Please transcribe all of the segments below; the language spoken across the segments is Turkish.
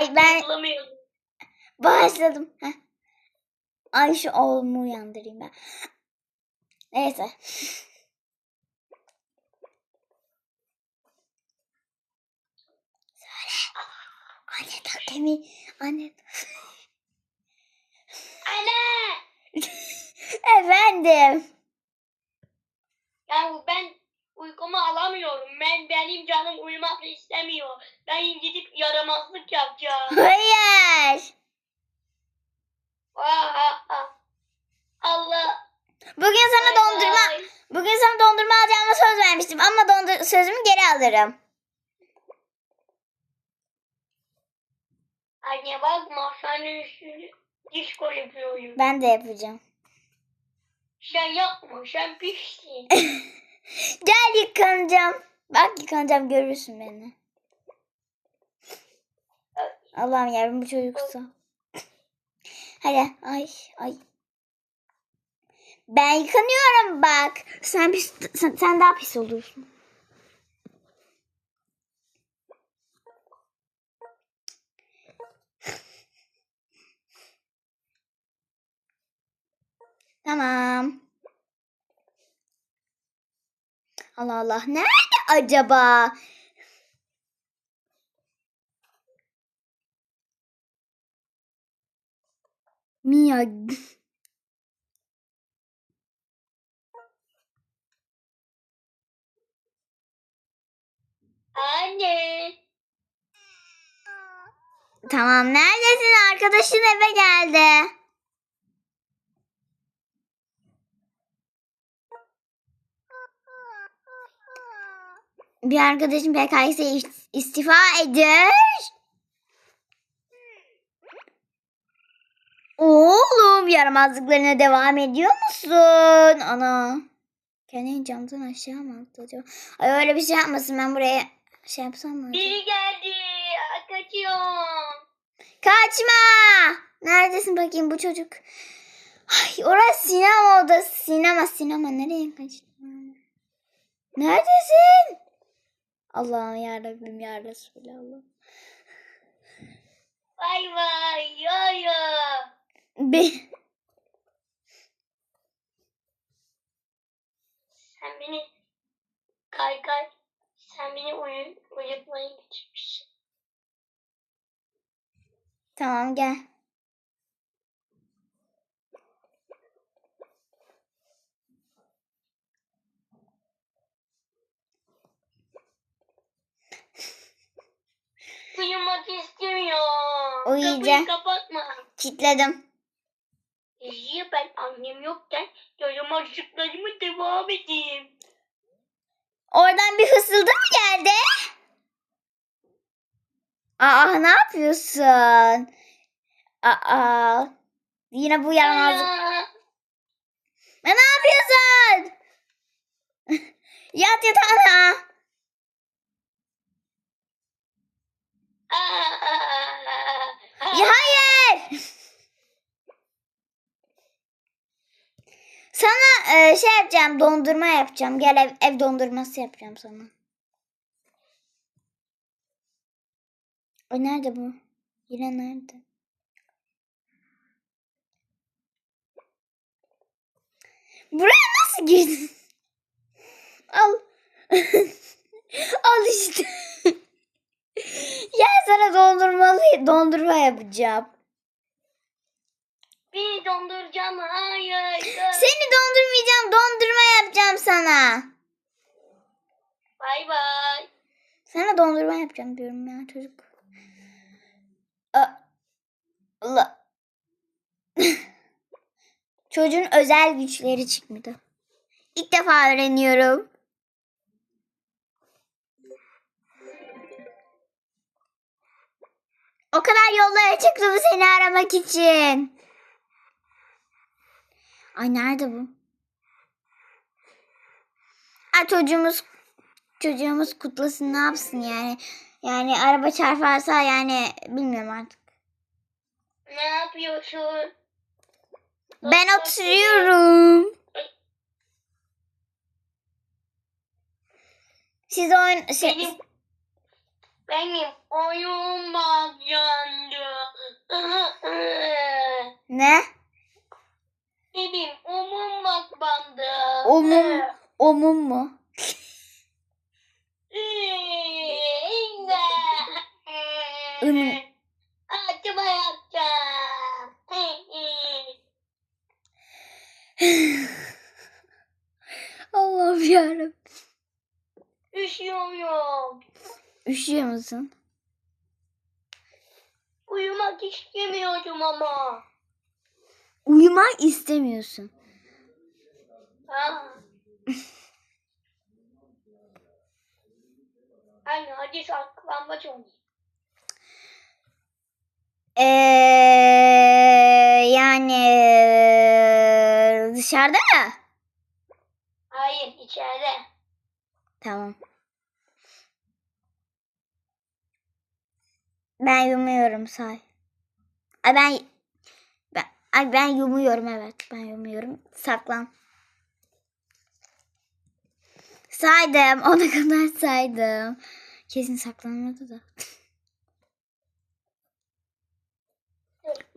Ben başladım. Heh. Ay şu oğlumu uyandırayım ben. Neyse. Söyle. Anne totemi. Anne. Anne! Efendim. Ya ben uykumu alamıyorum. Ben benim canım uyumak istemiyor. Ben gidip yaramazlık yapacağım. Hayır. Ah, ah, ah. Allah. Bugün sana Ay, dondurma bugün sana dondurma alacağıma söz vermiştim ama dondur sözümü geri alırım. Anne bakma senin üstünü disko yapıyorum. Ben de yapacağım. Sen yapma sen pissin. Gel yıkanacağım. Bak yıkanacağım görürsün beni. Allah'ım yarabbim bu çocuksa. Hadi ay ay. Ben yıkanıyorum bak. Sen pis, sen, sen daha pis olursun. Tamam. Allah Allah. Nerede acaba? Mia. Anne. Tamam neredesin? Arkadaşın eve geldi. Bir arkadaşım PKS istifa ediyor. Oğlum yaramazlıklarına devam ediyor musun? Ana. Kendini camdan aşağı mı attı acaba? Ay öyle bir şey yapmasın ben buraya şey yapsam mı? acaba? Biri geldi. Kaçıyorum. Kaçma! Neredesin bakayım bu çocuk? Ay orası sinema odası. Sinema sinema. Nereye kaçtın? Neredesin? Allah'ım yarabbim ya Resulallah. Bay bay. Yo yo. Be Sen beni kay kay. Sen beni uyu, uyutmaya geçmişsin. tamam gel. Uyumak istemiyorum. Uyuyacağım. Kapıyı kapatma. Kitledim. İyi ben annem yokken yaramazlıklarımı devam edeyim. Oradan bir hısıldı mı geldi? Aa ne yapıyorsun? Aa yine bu yaramazlık. Ne yapıyorsun? Yat yatağına. aa, Ya hayır. Sana e, şey yapacağım, dondurma yapacağım. Gel ev, ev dondurması yapacağım sana. Ay nerede bu? Yine nerede? Buraya nasıl girdin? Al. Al işte. Gel sana dondurmalı dondurma yapacağım. Beni donduracağım. Hayır. Seni dondurmayacağım, dondurma yapacağım sana. Bay bay. Sana dondurma yapacağım diyorum ya çocuk. Allah. Çocuğun özel güçleri çıkmadı. İlk defa öğreniyorum. O kadar yollara çıktım seni aramak için. Ay nerede bu? Ay çocuğumuz çocuğumuz kutlasın ne yapsın yani. Yani araba çarparsa yani bilmiyorum artık. Ne yapıyorsun? Ben oturuyorum. Siz oyun şey, Benim, benim oyun bakacağım. Ne? Benim omum bak bandı. Omum, omum mu? Inu. Altıma yapacağım. Allah'ım yarabbim. Üşüyorum. Üşüyor musun? Uyumak istemiyorum ama. Uyumak istemiyorsun. Ha. Anne hadi saklambaç oynayalım. Ee, yani dışarıda mı? Hayır içeride. Tamam. Ben yumuyorum say. Ay ben ay ben yumuyorum evet. Ben yumuyorum. Saklan. Saydım. Ona kadar saydım. Kesin saklanmadı da.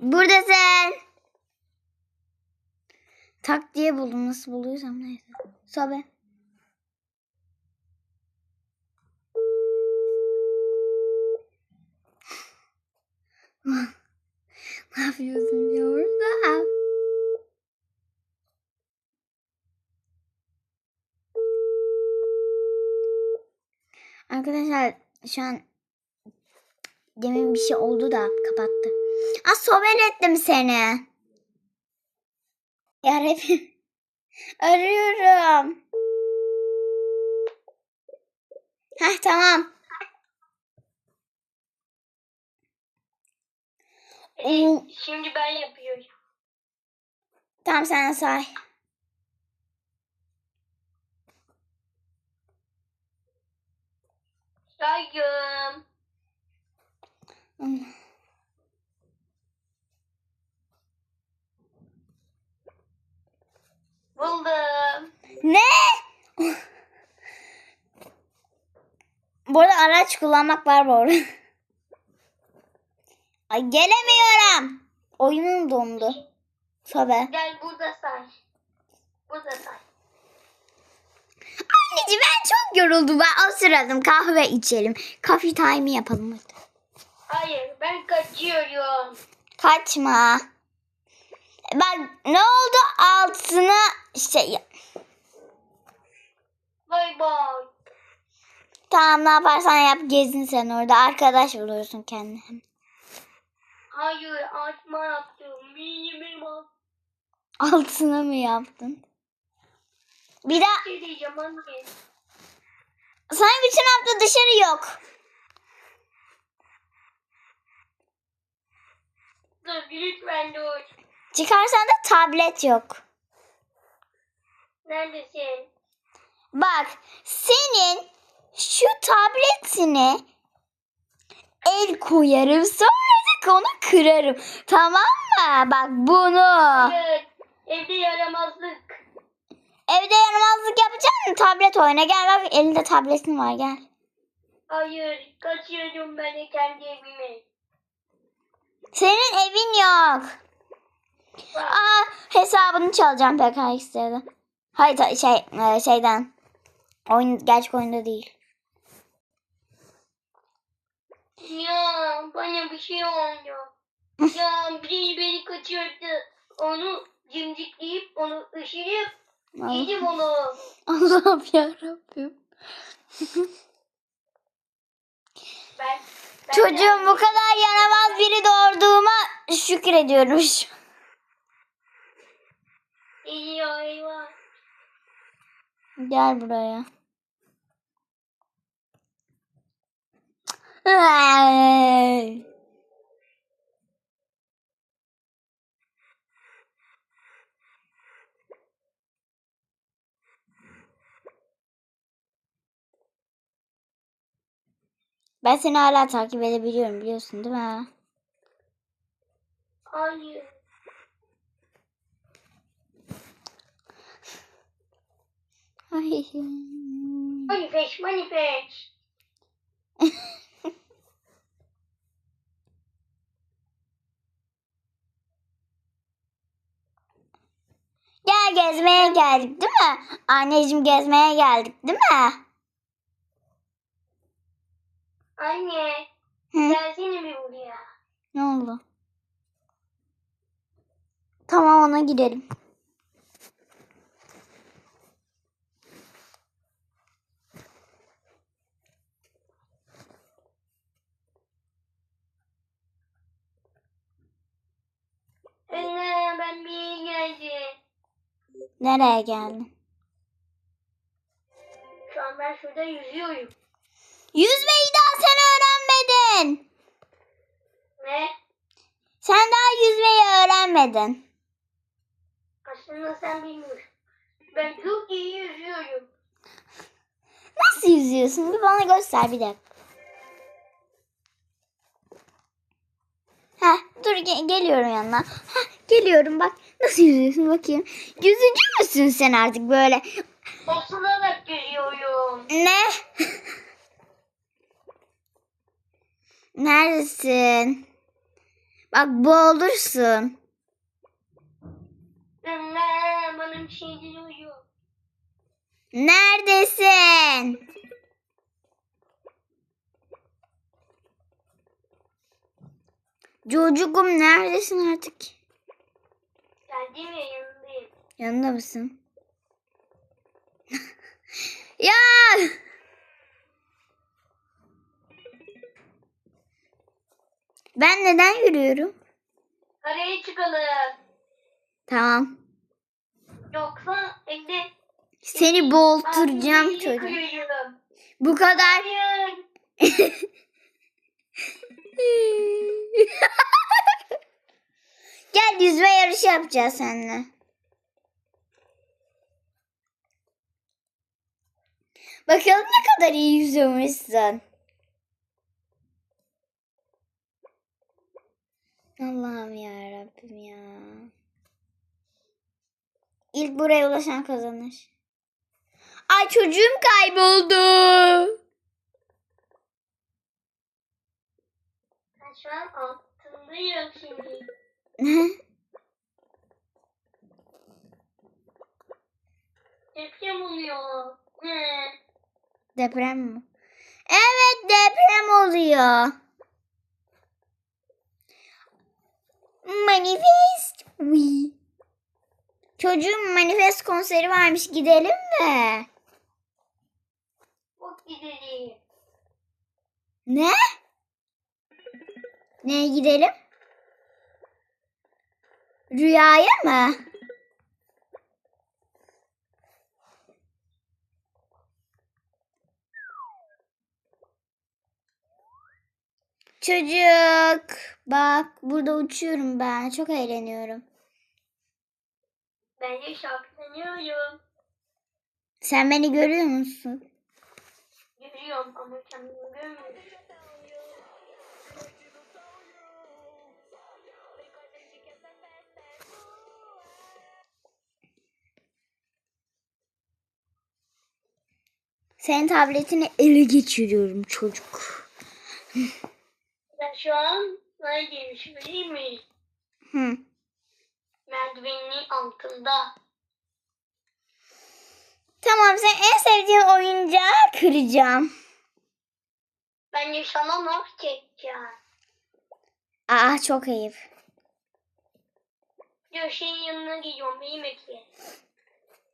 Buradasın. Tak diye buldum. Nasıl buluyorsam neyse. Sobe. ne yapıyorsun ya orada? Arkadaşlar şu an demin bir şey oldu da kapattı. Aa sohbet ettim seni. Yarabbim. Arıyorum. Heh tamam. Oo. şimdi ben yapıyorum. Tamam sen say. Sayım. Buldum. Ne? bu arada araç kullanmak var bu arada. Ay gelemiyorum. Oyunum dondu. Sobe. Gel burada say. Burada say. Anneciğim ben çok yoruldum. Ben o sırada kahve içelim. Coffee time yapalım hadi. Hayır ben kaçıyorum. Kaçma. Bak ne oldu altına şey Bay bay. tamam ne yaparsan yap gezin sen orada arkadaş buluyorsun kendine. Hayır açma yaptım. Benim al. Altına mı yaptın? Bir daha şey diyeceğim anne. sana bütün hafta dışarı yok. Dur lütfen dur. Çıkarsan da tablet yok. Neredesin? Bak senin şu tabletine el koyarım sonra da onu kırarım. Tamam mı? Bak bunu. Evet. Evde yaramazlık. Evde yaramazlık yapacaksın tablet oyna. Gel bak elinde tabletin var gel. Hayır. Kaçıyorum ben de kendi evime. Senin evin yok. Bak. Aa hesabını çalacağım PKX'de. Hayır şey e, şeyden. Oyun gerçek oyunda değil. Ya bana bir şey oldu. ya biri beni kaçırdı. Onu cimcikleyip onu ışırıp yedim onu. Allah'ım yarabbim. Ben, ben Çocuğum bu kadar yaramaz biri doğurduğuma şükrediyorum. Geliyor eyvah. Gel buraya. Ben seni hala takip edebiliyorum biliyorsun değil mi? Hayır. Ay. Manifest manifest. gezmeye geldik değil mi? Anneciğim gezmeye geldik değil mi? Anne Hı, gelsene bir buraya. ne oldu? Tamam ona gidelim. Anne ben bir geldim. Nereye geldin? Şu an ben şurada yüzüyorum. Yüzmeyi daha sen öğrenmedin. Ne? Sen daha yüzmeyi öğrenmedin. Aslında sen bilmiyorsun. Ben çok iyi yüzüyorum. Nasıl yüzüyorsun? Bir bana göster bir dakika. Heh, dur ge- geliyorum yanına. Heh, geliyorum bak. Nasıl yüzüyorsun bakayım. Yüzücü müsün sen artık böyle? Osurarak yüzüyorum. Ne? Neredesin? Bak boğulursun. Anne bana bir şey diyor. Neredesin? Çocuğum neredesin artık? Geldim ya yanındayım. Yanında mısın? ya! Ben neden yürüyorum? Araya çıkalım. Tamam. Yoksa evde Seni boğulturacağım kırıyorum. Bu kadar. Hayır. Gel yüzme yarışı yapacağız seninle. Bakalım ne kadar iyi yüzüyormuşsun. Allah'ım ya Rabbim ya. İlk buraya ulaşan kazanır. Ay çocuğum kayboldu. Ben şu an altındayım şimdi. Deprem oluyor. Hı. Deprem mi? Evet deprem oluyor. Manifest. Oui. Çocuğun manifest konseri varmış gidelim mi? Çok gidelim. Ne? Neye gidelim? Rüyaya mı? Çocuk. Bak burada uçuyorum ben. Çok eğleniyorum. Ben de şarkılanıyorum. Sen beni görüyor musun? Görüyorum ama kendimi görmüyorum. Senin tabletini ele geçiriyorum çocuk. Ben şu an neredeyim söyleyeyim mi? Hı. Merdivenin altında. Tamam sen en sevdiğin oyuncağı kıracağım. Ben de sana nasıl çekeceğim? Aa çok ayıp. Göşeğin yanına gidiyorum. Beni bekle.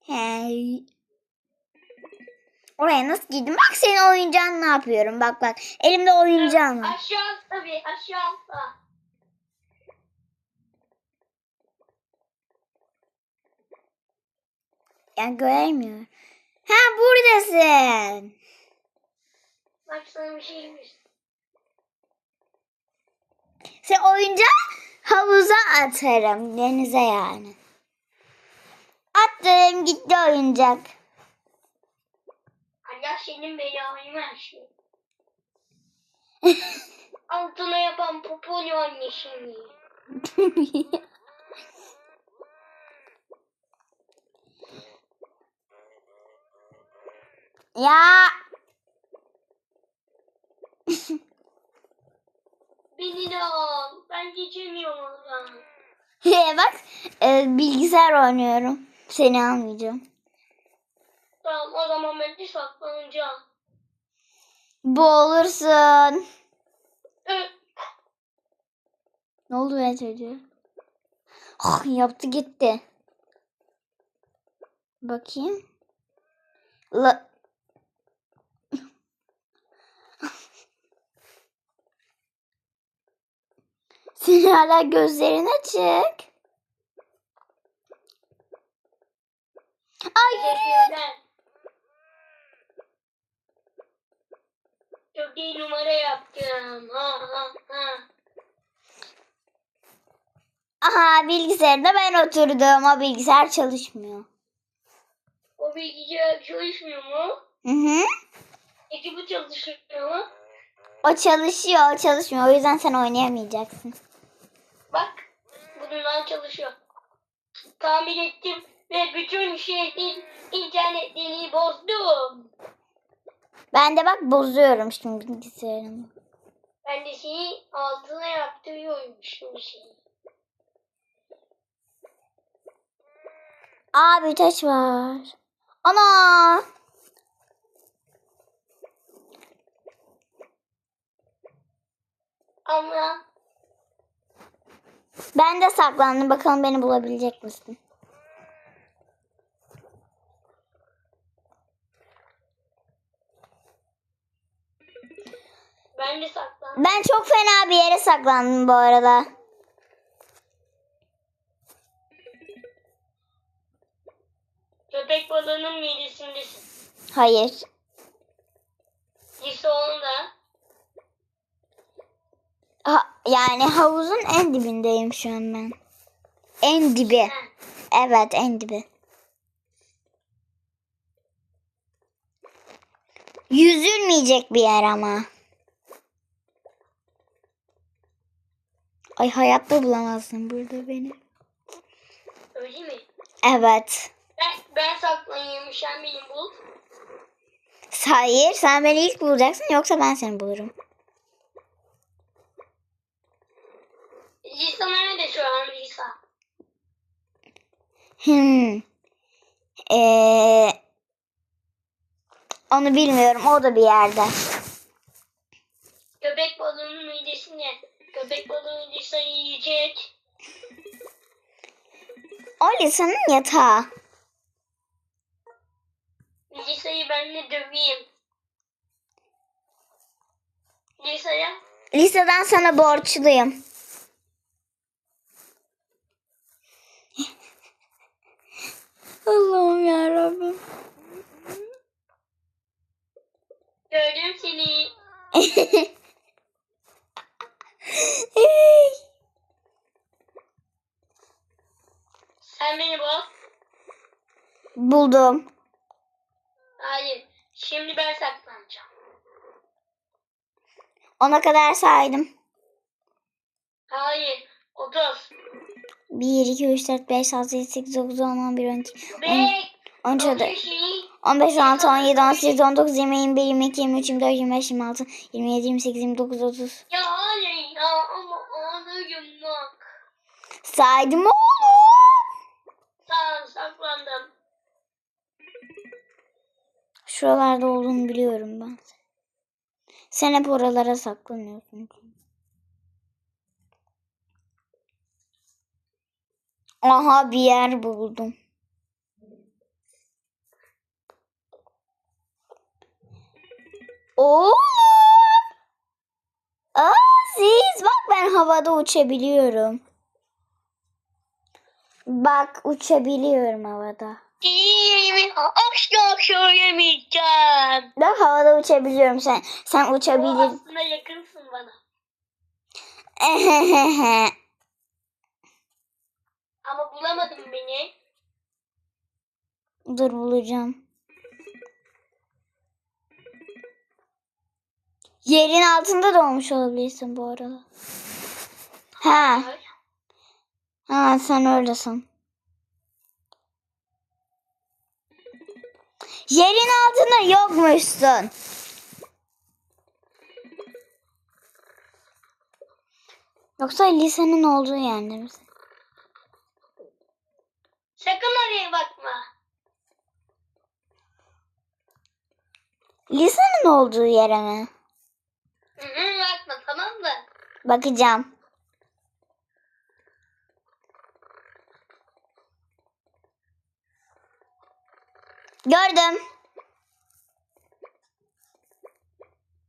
Hey. Oraya nasıl girdim? Bak senin oyuncağın ne yapıyorum? Bak bak. Elimde oyuncağım var. Aşağı tabii aşağı atla. Yani göremiyorum. Ha buradasın. Bak sana bir şey mi? Sen oyuncağı havuza atarım. Denize yani. Attım gitti oyuncak. Allah senin belanı versin. Altına yapan popolu anne şimdi. ya Beni de al. Ben geçemiyorum oradan. bak e, bilgisayar oynuyorum. Seni almayacağım. Tamam o zaman ben de saklanacağım. Boğulursun. Ne oldu be çocuğa? Ah, yaptı gitti. Bakayım. La... Senin hala gözlerin açık. Ay yürü. Çok iyi numara yaptım. Ha ha ha. Aha bilgisayarda ben oturdum. O bilgisayar çalışmıyor. O bilgisayar çalışmıyor mu? Hı hı. Peki bu çalışıyor mu? O çalışıyor, o çalışmıyor. O yüzden sen oynayamayacaksın. Bak bundan çalışıyor. Tamir ettim ve bütün şehrin internetini bozdum. Ben de bak bozuyorum şimdi bilgisayarımı. Ben de seni altına yaptırıyormuşum seni. Aa bir taş var. Ana! Ama Ben de saklandım. Bakalım beni bulabilecek misin? Ben de saklandım. Ben çok fena bir yere saklandım bu arada. Köpek balığının midesindesin. Hayır. Lise onda. Ha, yani havuzun en dibindeyim şu an ben. En dibi. Ha. Evet en dibi. Yüzülmeyecek bir yer ama. Ay hayatta bulamazsın burada beni. Öyle mi? Evet. Ben, ben saklanıyorum. Sen beni bul. Hayır sen beni ilk bulacaksın yoksa ben seni bulurum. Lisa nerede şu an Lisa? Hmm. Ee, onu bilmiyorum. O da bir yerde. Köpek balığının midesinde. Köpek balığı Lisa'yı yiyecek. O Lisa'nın yatağı. Lisa'yı ben de döveyim. Lisa'ya Lisa'dan sana borçluyum. Allah'ım yarabbim. gördüm seni. Sen beni bul. Buldum. Hayır. Şimdi ben saklanacağım. Ona kadar saydım. Hayır. 30. 1, 2, 3, 4, 5, 6, 7, 8, 9, 10, 11, 12, 5. 13, 14, 15. 15, 16, 17, 18, 19, 20, 21, 22, 23, 24, 25, 26, 27, 28, 29, 30. Ya hayır ya ama ağlıyorum bak. Saydım oğlum. Şuralarda olduğunu biliyorum ben. Sen hep oralara saklanıyorsun. Aha bir yer buldum. Oğlum. Aa, siz bak ben havada uçabiliyorum. Bak uçabiliyorum havada. Asla söylemeyeceğim. Bak havada uçabiliyorum sen. Sen O uçabilir. aslında yakınsın bana. Ama bulamadın beni. Dur bulacağım. Yerin altında doğmuş olabilirsin bu arada. Ha, ha sen öylesin. Yerin altında yokmuşsun. Yoksa lisenin olduğu yerde misin? Sakın oraya bakma. Lisenin olduğu yere mi? Hı hı, bakma tamam mı? Bakacağım. Gördüm.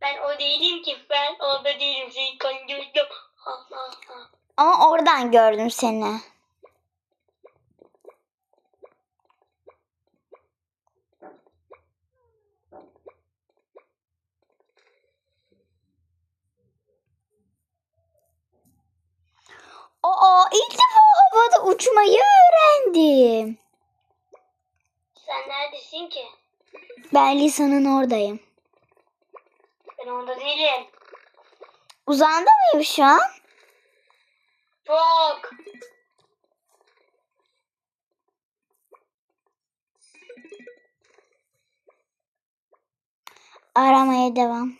Ben o değilim ki. Ben orada değilim. Ha ha. Ama oradan gördüm seni. Aa, ilk defa havada uçmayı öğrendim. Sen neredesin ki? Ben Lisa'nın oradayım. Ben orada değilim. Uzağında mıyım şu an? Çok. Aramaya devam.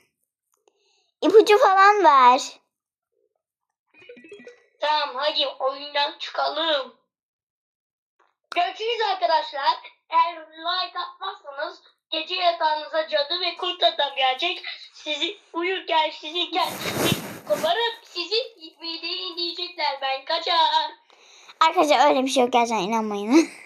İpucu falan ver. Tamam hadi oyundan çıkalım. Görüşürüz arkadaşlar. Eğer like atmazsanız gece yatağınıza cadı ve kurt adam gelecek. Sizi uyurken sizi kendinizi koparıp sizi mideye diyecekler. Ben kaçar. Arkadaşlar öyle bir şey yok gerçekten inanmayın.